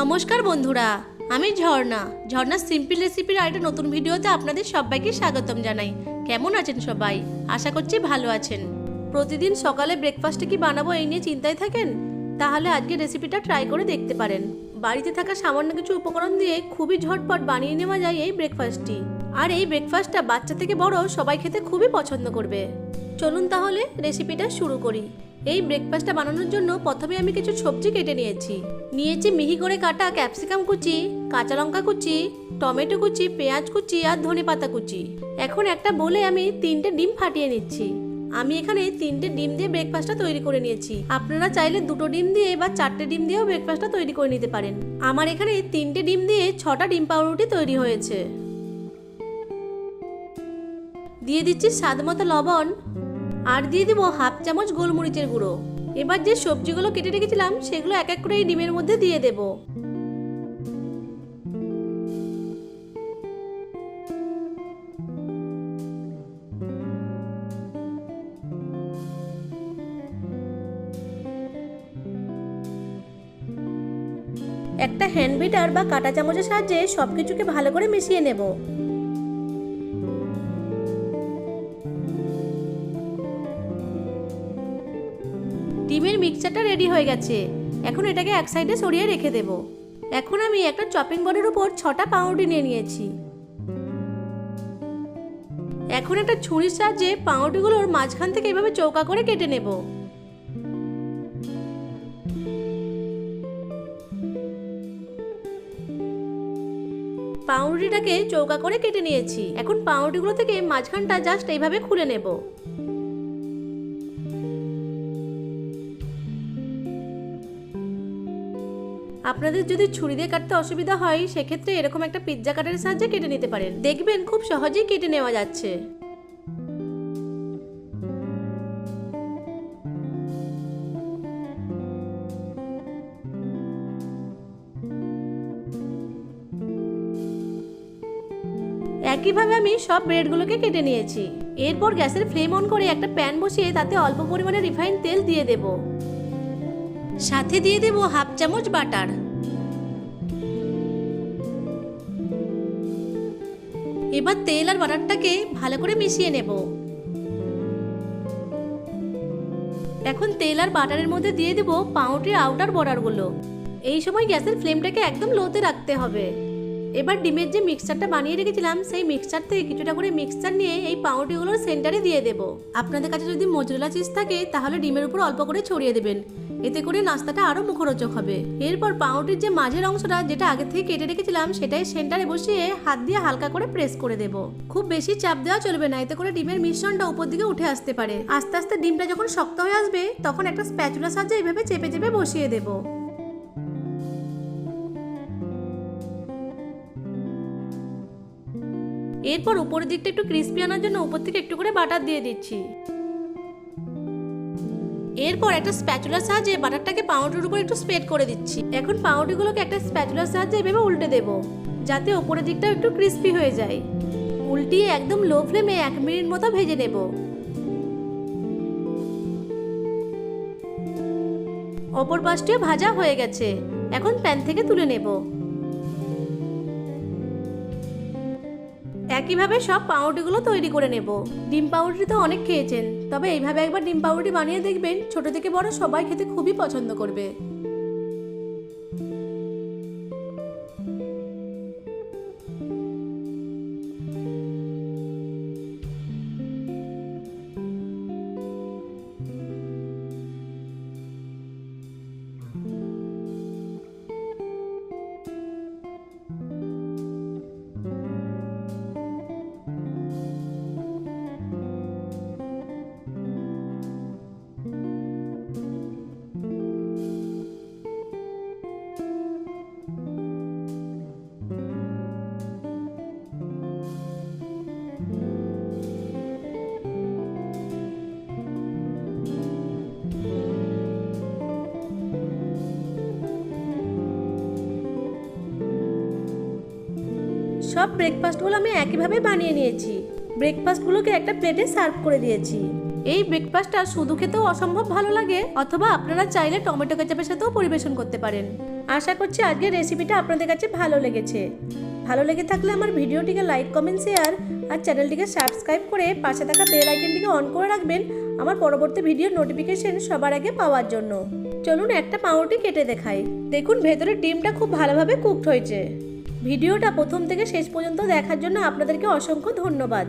নমস্কার বন্ধুরা, আমি ঝর্ণা। ঝর্ণা সিম্পল রেসিপির আরেকটা নতুন ভিডিওতে আপনাদের সবাইকে স্বাগতম জানাই। কেমন আছেন সবাই? আশা করছি ভালো আছেন। প্রতিদিন সকালে ব্রেকফাস্টে কি বানাবো এই নিয়ে চিন্তায় থাকেন? তাহলে আজকে রেসিপিটা ট্রাই করে দেখতে পারেন। বাড়িতে থাকা সামান্য কিছু উপকরণ দিয়ে খুবই ঝটপট বানিয়ে নেওয়া যায় এই ব্রেকফাস্টটি আর এই ব্রেকফাস্টটা বাচ্চা থেকে বড় সবাই খেতে খুবই পছন্দ করবে। চলুন তাহলে রেসিপিটা শুরু করি। এই ব্রেকফাস্টটা বানানোর জন্য প্রথমে আমি কিছু সবজি কেটে নিয়েছি। নিয়েছি মিহি করে কাটা ক্যাপসিকাম কুচি, কাঁচা লঙ্কা কুচি, টমেটো কুচি, পেঁয়াজ কুচি আর ধনে পাতা কুচি। এখন একটা বলে আমি তিনটে ডিম ফাটিয়ে নিচ্ছি। আমি এখানে তিনটে ডিম দিয়ে ব্রেকফাস্টটা তৈরি করে নিয়েছি। আপনারা চাইলে দুটো ডিম দিয়ে বা চারটে ডিম দিয়েও ব্রেকফাস্টটা তৈরি করে নিতে পারেন। আমার এখানে তিনটে ডিম দিয়ে ছটা ডিম পাউরুটি তৈরি হয়েছে। দিয়ে দিচ্ছি স্বাদ মতো লবণ আর দিয়ে দিব হাফ চামচ গোলমরিচের গুঁড়ো। এবার যে সবজিগুলো কেটে রেখেছিলাম, সেগুলো এক এক করে এই ডিমের মধ্যে দিয়ে দেব। একটা হ্যান্ড বিটার বা কাঁটা চামচের সাহায্যে সবকিছুকে ভালো করে মিশিয়ে নেব। মিক্সচারটা রেডি হয়ে গেছে। এখন এটাকে এক সাইডে সরিয়ে রেখে দেব। এখন আমি একটা চপিং বোর্ডের উপর ছটা পাউরুটি নিয়ে নিয়েছি। এখন একটা ছুরির সাহায্যে পাউরুটিগুলোর মাঝখান থেকে এভাবে চৌকা করে কেটে নেব। পাউরুটিটাকে চৌকা করে কেটে নিয়েছি। এখন পাউরুটিগুলো থেকে মাঝখানটা জাস্ট এইভাবে খুলে নেব। আপনাদের যদি ছুরি দিয়ে কাটতে অসুবিধা হয়, সেক্ষেত্রে এরকম একটা পিৎজা কাটারের সাহায্যে কেটে নিতে পারেন। দেখবেন খুব সহজেই কেটে নেওয়া যাচ্ছে। একইভাবে আমি সব ব্রেডগুলোকে কেটে নিয়েছি। এরপর গ্যাসের ফ্লেম অন করে একটা প্যান বসিয়ে তাতে অল্প পরিমাণে রিফাইন তেল দিয়ে দেব। সাথে দিয়ে দেব হাফ চামচ বাটার। এবার তেল আর বাটারটাকে ভালো করে মিশিয়ে নেব। এখন তেল আর বাটারের মধ্যে দিয়ে দেব পাউরুটির আউটার বর্ডারগুলো। এই সময় গ্যাসের ফ্লেমটাকে একদম লোতে রাখতে হবে। এবার ডিমের যে মিক্সচারটা বানিয়ে রেখেছিলাম, সেই মিক্সচার থেকে কিছুটা করে মিক্সচার নিয়ে এই পাউরুটিগুলোর সেন্টারে দিয়ে দেব। আপনাদের কাছে যদি মোজরেলা চিজ থাকে, তাহলে ডিমের উপর অল্প করে ছড়িয়ে দেবেন। এতে করে নাস্তাটা আরও মুখরোচক হবে। এরপর পাউরুটির যে মাঝের অংশটা, যেটা আগে থেকে কেটে রেখেছিলাম, সেটাই সেন্টারে বসিয়ে হাত দিয়ে হালকা করে প্রেস করে দেব। খুব বেশি চাপ দেওয়া চলবে না, এতে করে ডিমের মিশ্রণটা উপর দিকে উঠে আসতে পারে। আস্তে আস্তে ডিমটা যখন শক্ত হয়ে আসবে, তখন একটা স্প্যাচুলার সাহায্যে এইভাবে চেপে চেপে বসিয়ে দেবো। এরপর উপরের দিকটা একটু ক্রিস্পি আনার জন্য উপর থেকে একটু করে বাটার দিয়ে দিচ্ছি। এরপর একটা স্প্যাচুলার সাহায্যে বাটারটাকে পাউরুটির উপর একটু স্প্রেড করে দিচ্ছি। এখন পাউরুটিগুলোকে একটা স্প্যাচুলার সাহায্যে এভাবে উল্টে দেব, যাতে উপরের দিকটা একটু ক্রিস্পি হয়ে যায়। উল্টিয়ে একদম লো ফ্লেমে এক মিনিট মতো ভেজে নেব। অপর পাশটিও ভাজা হয়ে গেছে, এখন প্যান থেকে তুলে নেব। একইভাবে সব পাউরুটিগুলো তৈরি করে নেব। ডিম পাউরুটি তো অনেক খেয়েছেন, তবে এইভাবে একবার ডিম পাউরুটি বানিয়ে দেখবেন ছোট থেকে বড় সবাই খেতে খুবই পছন্দ করবে। সব ব্রেকফাস্টগুলো আমি একইভাবে বানিয়ে নিয়েছি। ব্রেকফাস্টগুলোকে একটা প্লেটে সার্ভ করে দিয়েছি। এই ব্রেকফাস্টটা শুধু খেতেও অসম্ভব ভালো লাগে, অথবা আপনারা চাইলে টমেটো কেচাপের সাথেও পরিবেশন করতে পারেন। আশা করছি আজকের রেসিপিটা আপনাদের কাছে ভালো লেগেছে। ভালো লেগে থাকলে আমার ভিডিওটিকে লাইক কমেন্ট শেয়ার আর চ্যানেলটিকে সাবস্ক্রাইব করে পাশে থাকা বেল আইকনটিকে অন করে রাখবেন আমার পরবর্তী ভিডিওর নোটিফিকেশন সবার আগে পাওয়ার জন্য। চলুন একটা পাউরুটি কেটে দেখাই। দেখুন ভেতরের ডিমটা খুব ভালোভাবে কুকড হয়েছে। ভিডিওটা প্রথম থেকে শেষ পর্যন্ত দেখার জন্য আপনাদেরকে অসংখ্য ধন্যবাদ।